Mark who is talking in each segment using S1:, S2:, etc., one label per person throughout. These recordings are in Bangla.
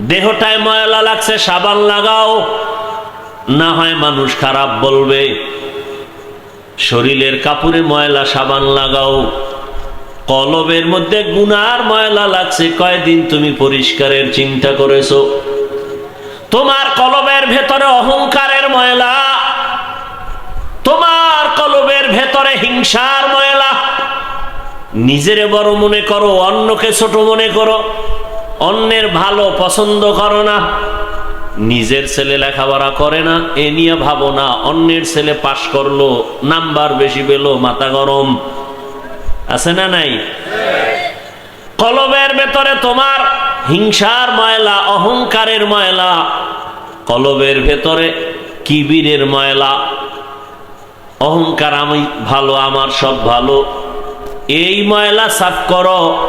S1: দেহটায় ময়লা লাগছে, সাবান লাগাও। না হয় মানুষ খারাপ বলবে। শরীরের কাপড়ে ময়লা, সাবান লাগাও। কলবের মধ্যে গুনার ময়লা লাগছে, কয়দিন তুমি পরিষ্কারের চিন্তা করেছ? তোমার কলবের ভেতরে অহংকারের ময়লা। তোমার কলবের ভেতরে হিংসার ময়লা। নিজেরে বড় মনে করো, অন্যকে ছোট মনে করো। অন্যের ভালো পছন্দ করো না। নিজের ছেলে লেখাপড়া করে না, এ নিয়ে ভাবো না, অন্যের ছেলে পাশ করল, নাম্বার বেশি পেল, মাথা গরম। আছে না নাই? কলবের ভেতরে তোমার হিংসার ময়লা, অহংকারের ময়লা, কলবের ভেতরে কিবিরের ময়লা। অহংকার আমি ভালো, আমার সব ভালো। এই ময়লা সাফ করো।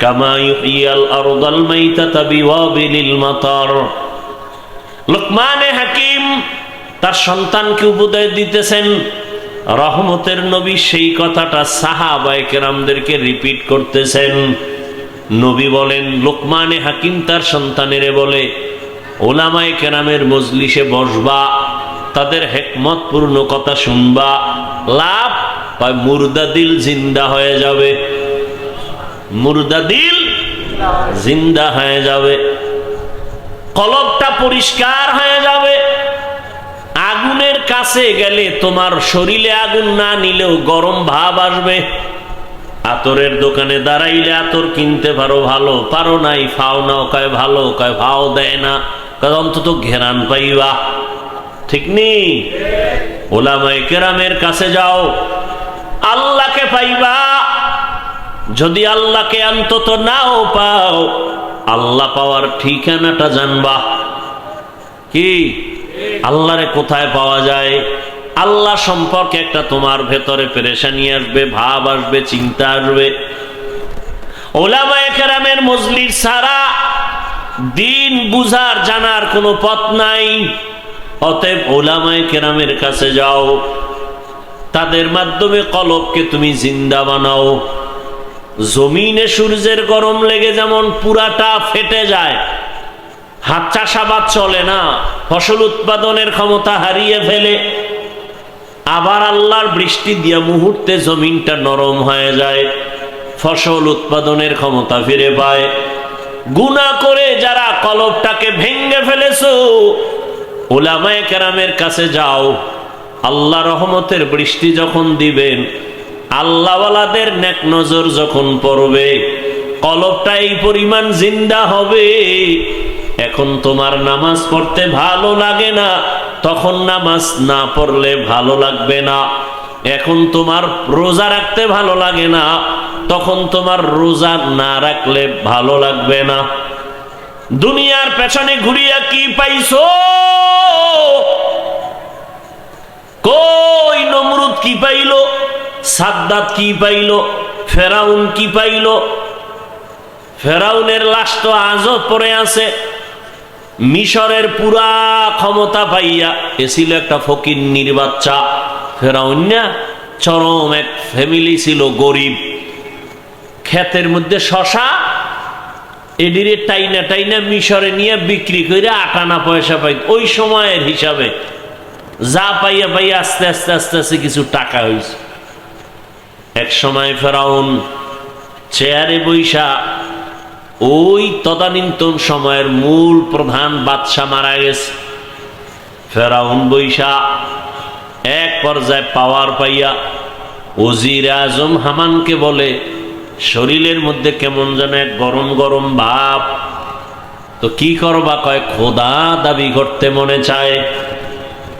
S1: কামা ইউহিয়াল আরদাল মাইতাতা বিওয়াবিলিল মাতার। হাকিম তার সন্তানকে উপদেশ দিতেছেন, রহমতের নবী সেই কথাটা সাহাবায়ে কেরামদেরকে রিপিট করতেছেন। নবী বলেন, লোকমানে হাকিম তার সন্তানেরে বলে, ওলামায় কেরামের মজলিসে বসবা, তাদের হেকমতপূর্ণ কথা শুনবা, লাভ বা মুর্দা দিল জিন্দা হয়ে যাবে। মুর্দা দিল জিন্দা হয়ে যাবে। কলবটা পরিষ্কার হয়ে যাবে। আগুনের কাছে গেলে তোমার শরীরে আগুন না নিলেও গরম ভাব আসবে। আতরের দোকানে দাঁড়াইলে আতর কিনতে পারো ভালো, পারো নাই ফাও নাও, কয় ভালো, কয় ভাও দেয় না। কয় অন্তত ঘেরান পাইবা। ঠিক নেই ওলামায় কেরামের কাছে যাও। আল্লাহকে পাইবা। যদি আল্লাহকে অন্তত নাও পাও, আল্লাহ পাওয়ার ঠিকানাটা জানবা। কি? আল্লাহরে কোথায় পাওয়া যায়? আল্লাহ সম্পর্কে একটা তোমার ভেতরে পেরেশানি আসবে, ভাব আসবে, চিন্তা আসবে। ওলামায়ে কেরামের মজলিস ছাড়া দিন বুঝার, জানার কোনো পথ নাই। অতএব ওলামায়ে কেরামের কাছে যাও। তাদের মাধ্যমে কলবকে তুমি জিন্দা বানাও। জমিনে সূর্যের গরম লেগে যেমন পুরাটা ফেটে যায়, হাত চাষাবাদ চলে না, ফসল উৎপাদনের ক্ষমতা হারিয়ে ফেলে। আবার আল্লাহর বৃষ্টি দিয়ে মুহূর্তে জমিনটা নরম হয়ে যায়, ফসল উৎপাদনের ক্ষমতা ফিরে পায়। গুণা করে যারা কলবটাকে ভেঙ্গে ফেলেছো ওলামায় কেরামের কাছে যাও, আল্লাহ রহমতের বৃষ্টি যখন দিবেন আল্লাহওয়ালাদের নেক নজর যখন পড়বে, কলবটা এই পরিমাণ জিন্দা হবে। এখন তোমার নামাজ পড়তে ভালো লাগে না, তখন নামাজ না পড়লে ভালো লাগবে না। এখন তোমার রোজা রাখতে ভালো লাগে না, তখন তোমার রোজা না রাখলে ভালো লাগবে না। দুনিয়ার পেছনে ঘুরিয়া কি পাইছো? কই নমরুদ কি পাইল? সাদ্দাত কি পাইল? ফেরাউন কি পাইল? ফেরাউনের লাশ তো আজও পড়ে আছে। মিশরের পুরা ক্ষমতা পাইয়া এছিল একটা ফকির নির্বাচ্চা ফেরাউন না, চরম এক ফ্যামিলি ছিল, গরিব। ক্ষেতের মধ্যে শশা এডিরে টাইনা টাইনা মিশরে নিয়ে বিক্রি করে আটানা পয়সা পাই। ওই সময়ের হিসাবে যা পাইয়া পাইয়া আস্তে আস্তে আস্তে আস্তে কিছু টাকা হয়েছে এক সময় ফেরাউন চেয়ারে বৈশা ওই তদানীন্তন সময়ের মূল প্রধান বাদশাহ মারা গেছে। ফেরাউন বৈশা এক পর্যায়ে পাওয়ার পাইয়া ওজির আজম হামানকে বলে, শরীরের মধ্যে কেমন যেন এক গরম গরম ভাব। তো কি করবা কয়, খোদা দাবি করতে মনে চায়?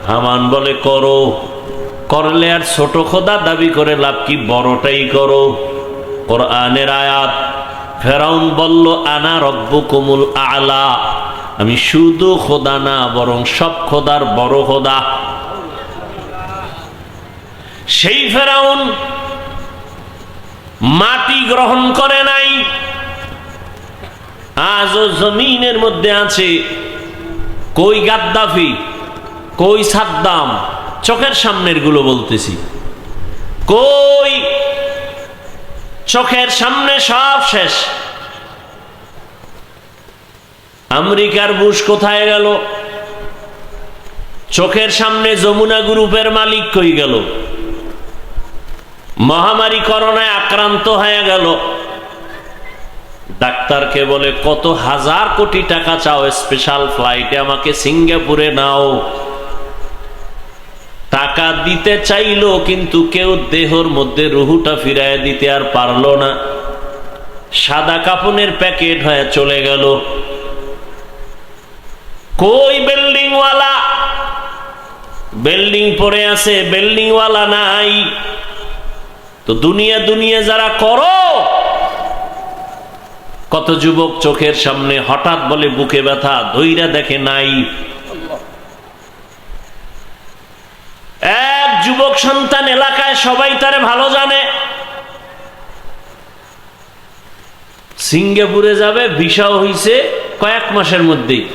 S1: হামান বলে, করো। করলে আর ছোট খোদা দাবি করে লাভ কি? বড়টাই করো। কোরআনের আয়াত, ফেরাউন বলল, আনা রব্বু কুমুল আলা। আমি শুধু খোদা না, বরং সব খোদার বড় খোদা। সেই ফেরাউন মাটি গ্রহণ করে নাই। আজও জমিনের মধ্যে আছে। কই গাদ্দাফি? কই সাদ্দাম? চোখের সামনেরগুলো বলতেছি। কই? চোখের সামনে সব শেষ। আমেরিকার বুশ কোথায় গেল? চোখের সামনে যমুনা গ্রুপের মালিক কই গেল? মহামারী করোনায় আক্রান্ত হয়ে গেল। ডাক্তারকে বলে, কত হাজার কোটি টাকা চাও, স্পেশাল ফ্লাইটে আমাকে সিঙ্গাপুরে নাও। টাকা দিতে চাইলো, কিন্তু কেউ দেহর মধ্যে রুহুটা ফিরায় দিতে আর পারল না। সাদা কাপনের প্যাকেট হয়ে চলে গেল। কই বিল্ডিং ওয়ালা বিল্ডিং পড়ে আছে বিল্ডিং ওয়ালা নাই। তো দুনিয়া দুনিয়া যারা করো, কত যুবক চোখের সামনে হঠাৎ বলে বুকে ব্যথা, ধৈরা দেখে নাই। এক যুবক সন্তান এলাকায় সবাই তারে ভালো জানে। সিঙ্গাপুরে যাবে ভিসাও হইছে কয়েক মাসের মধ্যেই।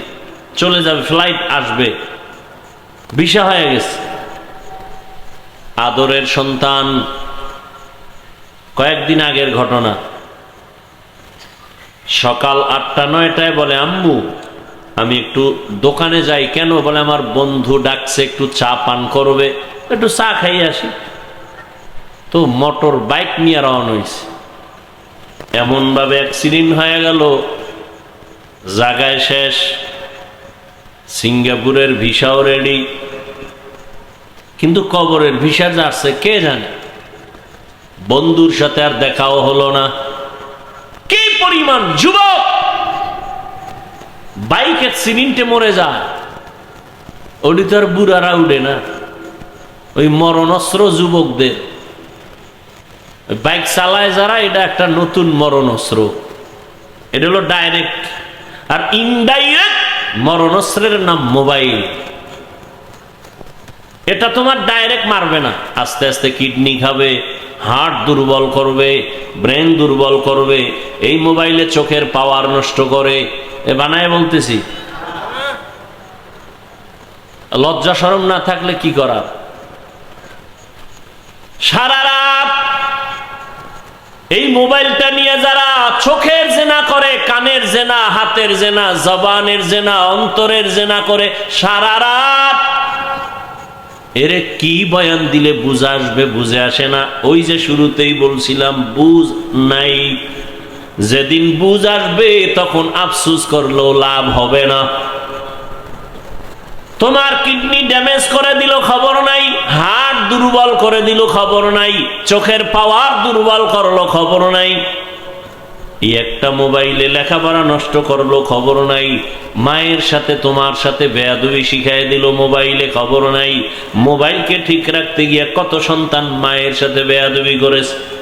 S1: চলে যাবে ফ্লাইট আসবে। ভিসা হয়ে গেছে। আদরের সন্তান, কয়েকদিন আগের ঘটনা। সকাল আটটা নয়টায় বলে, আম্মু আমি একটু দোকানে যাই কেন বলে আমার বন্ধু ডাকছে, একটু চা পান করবে, একটু চা খাই আসি। তো মোটর বাইক নিয়ে রওনা হয়েছে। এমনভাবে অ্যাক্সিডেন্ট হয়ে গেল, জায়গায় শেষ, সিঙ্গাপুরের ভিসাও রেডি কিন্তু কবরের ভিসা যাচ্ছে কে জানে? বন্ধুর সাথে আর দেখাও হলো না। কি পরিমাণ যুবক! বাইক অ্যাক্সিডেন্টে মরে যায়। ওটি তো আর বুড়ারা উঠে না। ওই মরণস্ত্র যুবকদের। বাইক চালায় যারা, এটা একটা নতুন মরণস্ত্র। এটা হলো ডাইরেক্ট আর ইনডাইরেক্ট মরণস্ত্রের নাম মোবাইল এটা তোমার ডাইরেক্ট মারবে না। আস্তে আস্তে কিডনি খাবে হার্ট দুর্বল করবে ব্রেন দুর্বল করবে। এই মোবাইলে চোখের পাওয়ার নষ্ট করে। এ বানায় বলতেছি। লজ্জা সরম না থাকলে কি করার সারা রাত এই মোবাইলটা নিয়ে যারা চোখের জেনা করে, কানের জেনা, হাতের জেনা, জবানের জেনা, অন্তরের জেনা করে, সারা রাত এরে কি বয়ান দিলে বুঝ আসবে, বুঝে আসে না? ওই যে শুরুতেই বলছিলাম, বুঝ নাই যেদিন বুঝ আসবে, তখন আফসুস করলেও লাভ হবে না। তোমার কিডনি ড্যামেজ করে দিল, খবর নাই। হার্ট দুর্বল করে দিল, খবর নাই। চোখের পাওয়ার দুর্বল করল, খবর নাই। এই একটা মোবাইলে লেখাপড়া নষ্ট করল, খবর নাই। মায়ের সাথে তোমার সাথে বেয়াদুবি শিখাই দিল, মোবাইলে খবর নাই। মোবাইলকে ঠিক রাখতে গিয়ে কত সন্তান মায়ের সাথে বেয়াদুবি করেছে।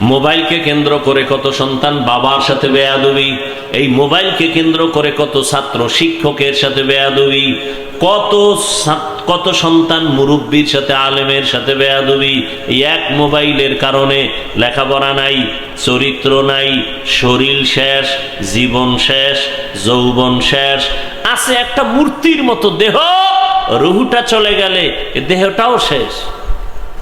S1: মোবাইলকে কেন্দ্র করে কত সন্তান বাবার সাথে বেয়াদবি, এই মোবাইলকে কেন্দ্র করে কত ছাত্র শিক্ষকের সাথে বেয়াদবি, কত কত সন্তান মুরব্বীর সাথে, আলেমের সাথে বেয়াদবি এক মোবাইলের কারণে লেখাপড়া নাই, চরিত্র নাই, শরীর শেষ, জীবন শেষ, যৌবন শেষ, আছে একটা মূর্তির মতো দেহ, রুহুটা চলে গেলে দেহটাও শেষ।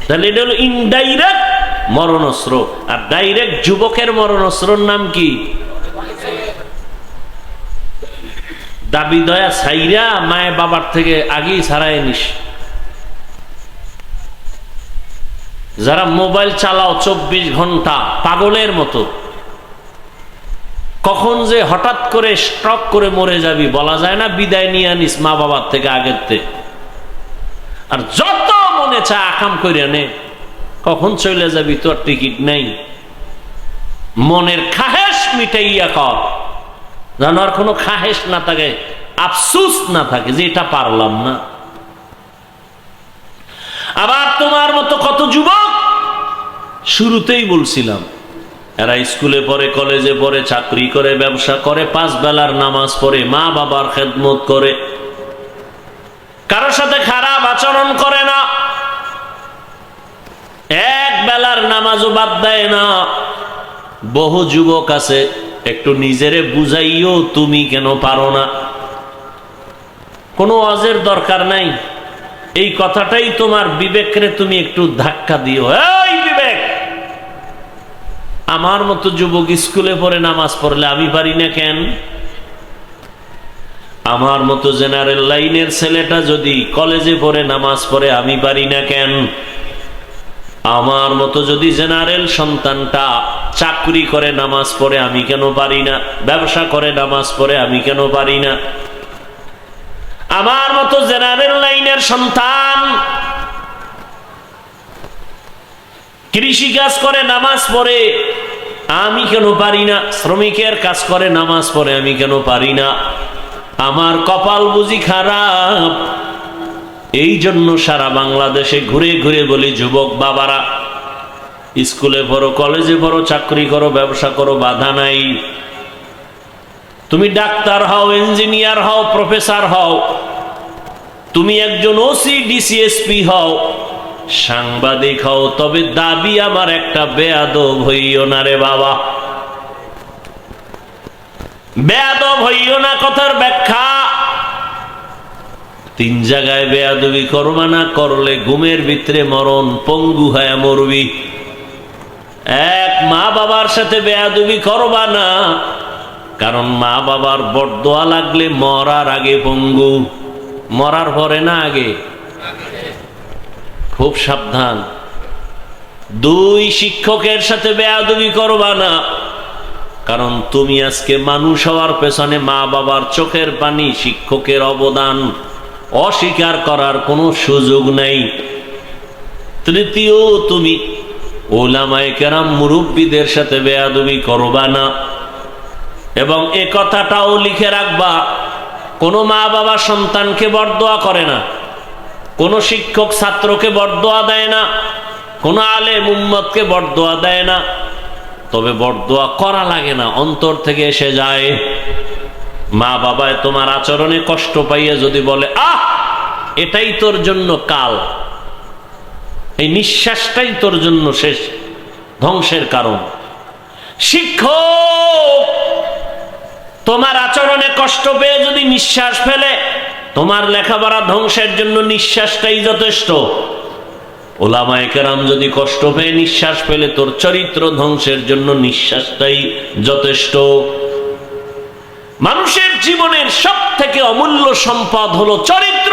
S1: তাহলে এটা হলো ইনডাইরেক্ট মরণস্ত্র আর ডাইরেক্ট যুবকের মরণস্ত্রর নাম কি? দাবি দয়া সাইরা মায়ে বাবার থেকে আগেই ছাড়াই নিস। যারা মোবাইল চালাও চব্বিশ ঘণ্টা, পাগলের মতো। কখন যে হঠাৎ করে স্ট্রক করে মরে যাবি, বলা যায় না বিদায় নিয়ে আনিস মা বাবার থেকে আগের আর যত মনে চা আকাম করে নে। কখন চলে যাবি? তোর টিকিট নেই। মনের খাহেস মিটাইয়া কর। যেন আর কোনো খাহেস না থাকে, আফসুস না থাকে, যে এটা পারলাম না। আবার তোমার মতো কত যুবক শুরুতেই বলছিলাম, এরা স্কুলে পড়ে, কলেজে পড়ে, চাকরি করে, ব্যবসা করে, পাঁচ বেলার নামাজ পড়ে মা বাবার খেদমত করে। কারোর সাথে খারাপ আচরণ করে এক বেলার নামাজও বাদ দেয় না। বহু যুবক আছে, একটু নিজেরে বুঝাইও তুমি কেন পারো না। কোনো অজের দরকার নাই। এই কথাটাই তোমার বিবেকরে তুমি একটু ধাক্কা দিও। এই বিবেক! আমার মতো যুবক স্কুলে পড়ে নামাজ পড়লে আমি পারি না কেন? আমার মতো জেনারেল লাইনের ছেলেটা যদি কলেজে পড়ে নামাজ পড়ে আমি পারি না কেন? আমার মতো যদি জেনারেল সন্তানটা চাকরি করে, নামাজ পড়ে, আমি কেন পারি না? ব্যবসা করে, নামাজ পড়ে, আমি কেন পারি না? আমার মতো জেনারেল লাইনের সন্তান কৃষি কাজ করে, নামাজ পড়ে, আমি কেন পারি না? শ্রমিকের কাজ করে, নামাজ পড়ে, আমি কেন পারি না? আমার কপাল বুঝি খারাপ। এই জন্য সারা বাংলাদেশে ঘুরে ঘুরে বলি, যুবক বাবারা, স্কুলে পড়ো, কলেজে পড়ো, চাকরি করো, ব্যবসা করো, বাধা নাই। তুমি ডাক্তার হও, ইঞ্জিনিয়ার হও, প্রফেসর হও। তুমি একজন ওসি ডিসিএসপি হও। সাংবাদিক হও, তবে দাবি আমার একটা বেয়াদব হইও না রে বাবা। বেয়াদব হইও না কথার ব্যাখ্যা। তিন জায়গায় বেয়াদবি করবা না, করলে ঘুমের ভিতরে মরণ, পঙ্গু হয়ে মরবি। এক মা বাবার সাথে বেয়াদবি করবা না, কারণ মা বাবার বরদোয়া লাগলে মরার আগে পঙ্গু। মরার পরে না আগে? খুব সাবধান। দুই শিক্ষকের সাথে বেয়াদবি করবা না, কারণ তুমি আজকে মানুষ হওয়ার পেছনে মা বাবার চোখের পানি শিক্ষকের অবদান। অস্বীকার করার কোনো সুযোগ নেই। তৃতীয়, তুমি ওলামায় কেরাম মুরব্বীদের সাথে বেয়াদবি করবা না। এবং এ কথাটাও লিখে রাখবা, কোনো মা বাবা সন্তানকে বরদোয়া করে না, কোনো শিক্ষক ছাত্রকে বরদোয়া দেয় না, কোনো আলে মুম্মদকে বরদোয়া দেয় না। তবে বরদোয়া করা লাগে না, অন্তর থেকে এসে যায়। মা বাবায় তোমার আচরণে কষ্ট পাইয়া যদি বলে, আহ, এটাই তোর জন্য কাল। এই নিঃশ্বাসটাই তোর জন্য শেষ, ধ্বংসের কারণ। শিক্ষক, তোমার আচরণে কষ্ট পেয়ে যদি নিঃশ্বাস ফেলে, তোমার লেখাপড়া ধ্বংসের জন্য নিঃশ্বাসটাই যথেষ্ট। ওলামায় কেরাম যদি কষ্ট পেয়ে নিঃশ্বাস ফেলে, তোর চরিত্র ধ্বংসের জন্য নিঃশ্বাসটাই যথেষ্ট। মানুষের জীবনের সব থেকে অমূল্য সম্পদ হলো চরিত্র।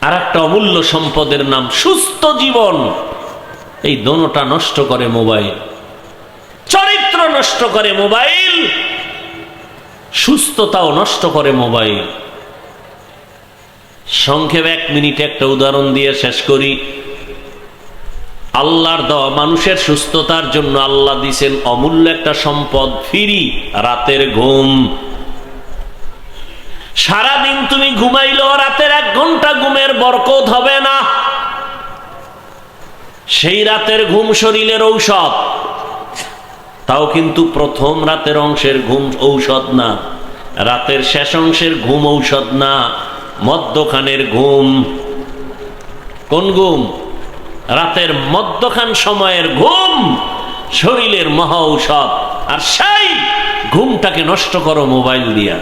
S1: আর একটা অমূল্য সম্পদের নাম সুস্থ জীবন। এই দোনোটা নষ্ট করে মোবাইল। চরিত্র নষ্ট করে মোবাইল। সুস্থতাও নষ্ট করে মোবাইল। সংক্ষেপে এক মিনিট একটা উদাহরণ দিয়ে শেষ করি। আল্লাহর দেওয়া মানুষের সুস্থতার জন্য আল্লাহ দিছেন অমূল্য একটা সম্পদ, ফিরি, রাতের ঘুম। সারাদিন তুমি ঘুমাইলেও রাতের এক ঘণ্টা ঘুমের বরকত হবে না। সেই রাতের ঘুম শরীরের ঔষধ। তাও কিন্তু প্রথম রাতের অংশের ঘুম ঔষধ না, রাতের শেষ অংশের ঘুম ঔষধ না মদ্যখানের ঘুম। কোন ঘুম? রাতের মদ্যখান সময়ের ঘুম, শরীরের মহা ঔষধ আর সেই ঘুমটাকে নষ্ট করো মোবাইল দিয়া।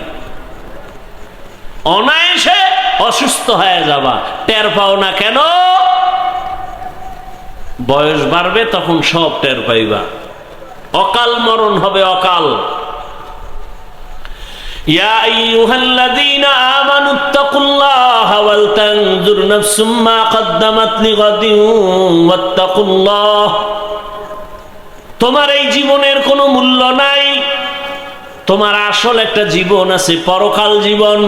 S1: অনায়াসে অসুস্থ হয়ে যাবা। টের পাও না কেন? বয়স বাড়বে তখন সব টের পাইবা। অকাল মরণ হবে অকাল। يا أيها الذين آمنوا اتقوا الله ولتنظر نفس ما قدمت لغد واتقوا الله তোমার এই জীবনের কোনো মূল্য নাই তোমার আসল একটা জীবন আছে পরকাল জীবন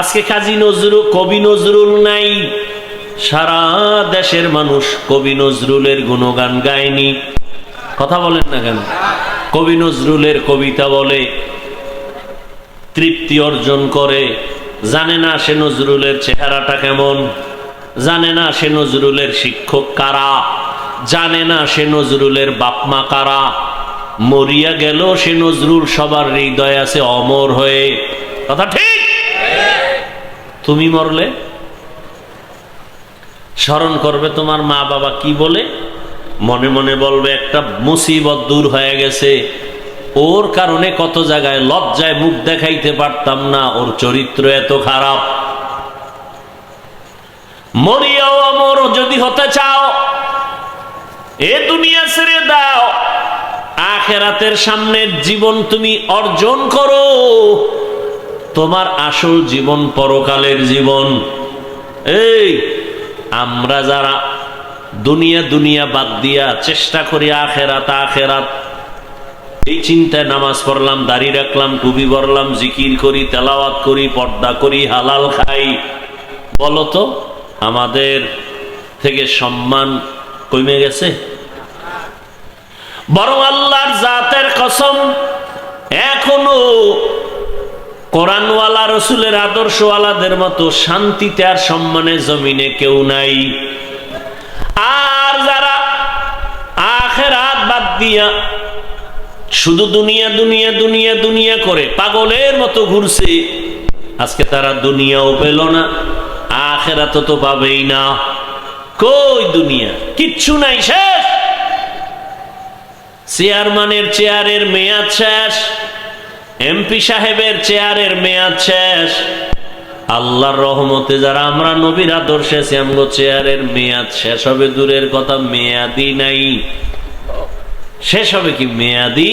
S1: আজকে কাজী নজরুল কবি নজরুল নাই সারা দেশের মানুষ কবি নজরুলের গুণগান গায়নি কথা বলেন না কেন কবি নজরুলের কবিতা বলে তৃপ্তি অর্জন করে। জানে না সে নজরুলের চেহারাটা কেমন? জানে না সে নজরুলের শিক্ষক কারা? জানে না সে নজরুলের বাপমা কারা? মরিয়া গেল সে নজরুল, সবার হৃদয় আছে অমর হয়ে। কথা ঠিক? তুমি মরলে? স্মরণ করবে তোমার মা বাবা কি বলে? মনে মনে বলবে, একটা মুসিবত দূর হয়ে গেছে। ওর কারণে কত জায়গায় লজ্জায় মুখ দেখাইতে পারতাম না, ওর চরিত্র এত খারাপ। মরিয়াও অমর, যদি হতে চাও, এ দুনিয়া ছেড়ে দাও। আখেরাতের সামনের জীবন তুমি অর্জন করো। তোমার আসল জীবন পরকালের জীবন। এই, আমরা যারা দুনিয়া দুনিয়া বাদ দিয়া চেষ্টা করি আখেরাত আখেরাত এই চিন্তায় নামাজ পড়লাম, দাড়ি রাখলাম, টুপি পরলাম, জিকির করি, তেলাওয়াত করি, পর্দা করি, হালাল খাই। বলতো, আমাদের থেকে সম্মান কমে গেছে? বরং আল্লাহর জাতের কসম, এখনও কোরআনওয়ালা, রসুলের আদর্শওয়ালাদের মতো শান্তিতে আর সম্মানে জমিনে কেউ নাই। আর যারা আখেরাত বাদ দিয়া শুধু দুনিয়া দুনিয়া দুনিয়া দুনিয়া করে পাগলের মতো ঘুরছে। আজকে তারা দুনিয়াও পেল না আখেরা তো তো পাবেই না। কই দুনিয়া? কিচ্ছু নাই, শেষ। চেয়ারম্যানের চেয়ারের মেয়াদ শেষ, এমপি সাহেবের চেয়ারের মেয়াদ শেষ। আল্লাহর রহমতে যারা আমরা নবীর আদর্শে আমগো চেয়ারের মেয়াদ শেষ হবে, দূরের কথা মেয়াদি নাই। শেষ হবে কি? মেয়াদি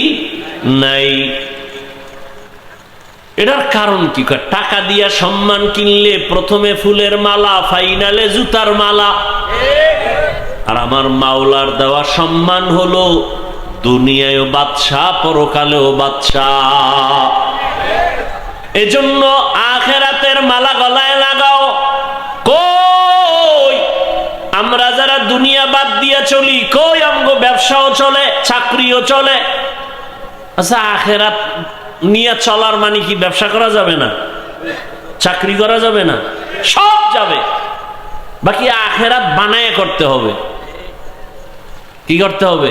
S1: নাই। এটার কারণ কি? টাকা দিয়া সম্মান কিনলে প্রথমে ফুলের মালা, ফাইনালে জুতার মালা। আর আমার মাওলার দেওয়া সম্মান হলো দুনিয়ায়ও বাদশাহ পরকালেও বাদশাহ। এজন্য আখেরাতের মালা গলায় দুনিয়া বাদ দিয়ে চলি। কই আমগো ব্যবসাও চলে, চাকরিও চলে? আচ্ছা আখেরাত নিয়ে চলার মানে কি ব্যবসা করা যাবে না? চাকরি করা যাবে না? সব যাবে। বাকি আখেরাত বানায় করতে হবে। কি করতে হবে?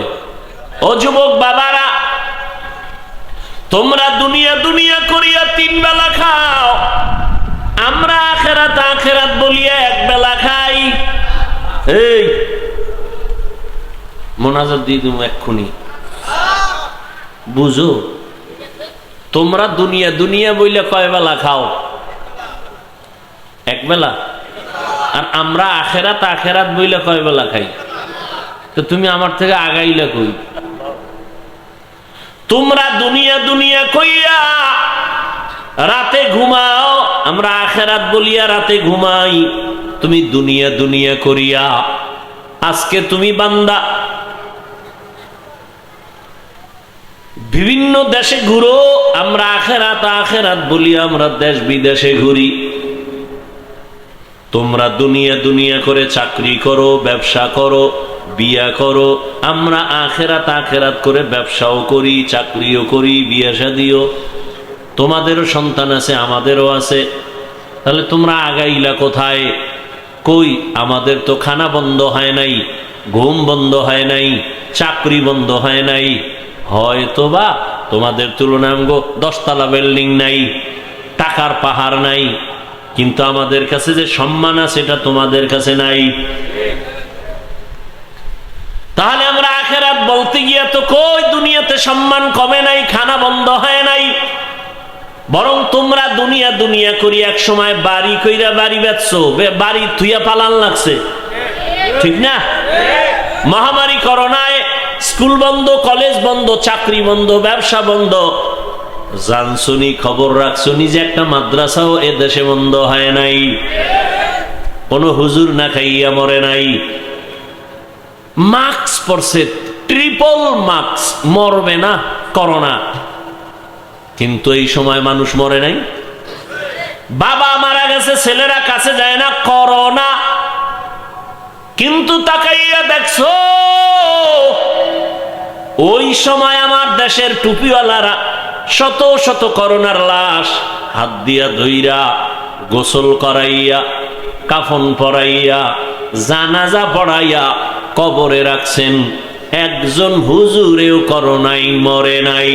S1: ও যুবক বাবারা, তোমরা দুনিয়া দুনিয়া করিয়া তিন বেলা খাও। আমরা আখেরাত আখেরাত বলিয়া এক বেলা খাই। এই দিয়ে তুমি এক্ষুনি। বুঝো, তোমরা দুনিয়া দুনিয়া বইলে কয় বেলা খাও? এক বেলা? আর আমরা আখেরাত আখেরাত বইলে কয় বেলা খাই? তো তুমি আমার থেকে আগাইলে কই? তোমরা দুনিয়া দুনিয়া কইয়া রাতে ঘুমাও, আমরা আখেরাত বলিয়া রাতে ঘুমাই। তুমি দুনিয়া দুনিয়া করিয়া, আজকে তুমি বান্দা। বিভিন্ন দেশে ঘুরো, আমরা আখেরাত আখেরাত বলি, আমরা দেশ বিদেশে ঘুরি। তোমরা দুনিয়া দুনিয়া করে চাকরি করো, ব্যবসা করো, বিয়া করো, আমরা আখেরাত আখেরাত করে ব্যবসাও করি, চাকরিও করি, বিয়া শাদিও। তোমাদেরও সন্তান আছে, আমাদেরও আছে। তাহলে তোমরা আগাইলা কোথায়? কই, আমাদের তো খানা বন্ধ হয় নাই, ঘুম বন্ধ হয় নাই, চাকরি বন্ধ হয় নাই। হয়তো বা তোমাদের তুলনায় আমগো দশতলা বিল্ডিং নাই, টাকার পাহাড় নাই, কিন্তু আমাদের কাছে যে সম্মান আছে এটা তোমাদের কাছে নাই। তাহলে আমরা আখেরাত বলতে গিয়ে তো কই, দুনিয়াতে সম্মান কমে নাই, খানা বন্ধ হয় নাই। বরং তোমরা দুনিয়া দুনিয়া করি এক সময় বাড়ি কইরা বাড়ি বেচছো বাড়ি থুইয়া পালান লাগছে। ঠিক না? মহামারী করোনায় স্কুল বন্ধ, কলেজ বন্ধ, চাকরি বন্ধ, ব্যবসা বন্ধ। জানসুনি খবর রাখছুনি যে একটা মাদ্রাসাও এ দেশে বন্ধ হয় নাই। কোনো হুজুর না খাইয়া মরে নাই। মাস্ক পরছে ট্রিপল মাস্ক মরবে না করোনা। কিন্তু এই সময় মানুষ মরে নাই। বাবা মারা গেছে, ছেলেরা কাছে যায় না করোনা কিন্তু তাকাইয়া দেখছ, ওই সময় আমার দেশের টুপিওয়ালারা শত শত করোনার লাশ হাত দিয়া ধইরা গোসল করাইয়া, কাফন পরাইয়া, জানাজা পড়াইয়া কবরে রাখছেন। একজন হুজুরেও করোনাই মরে নাই।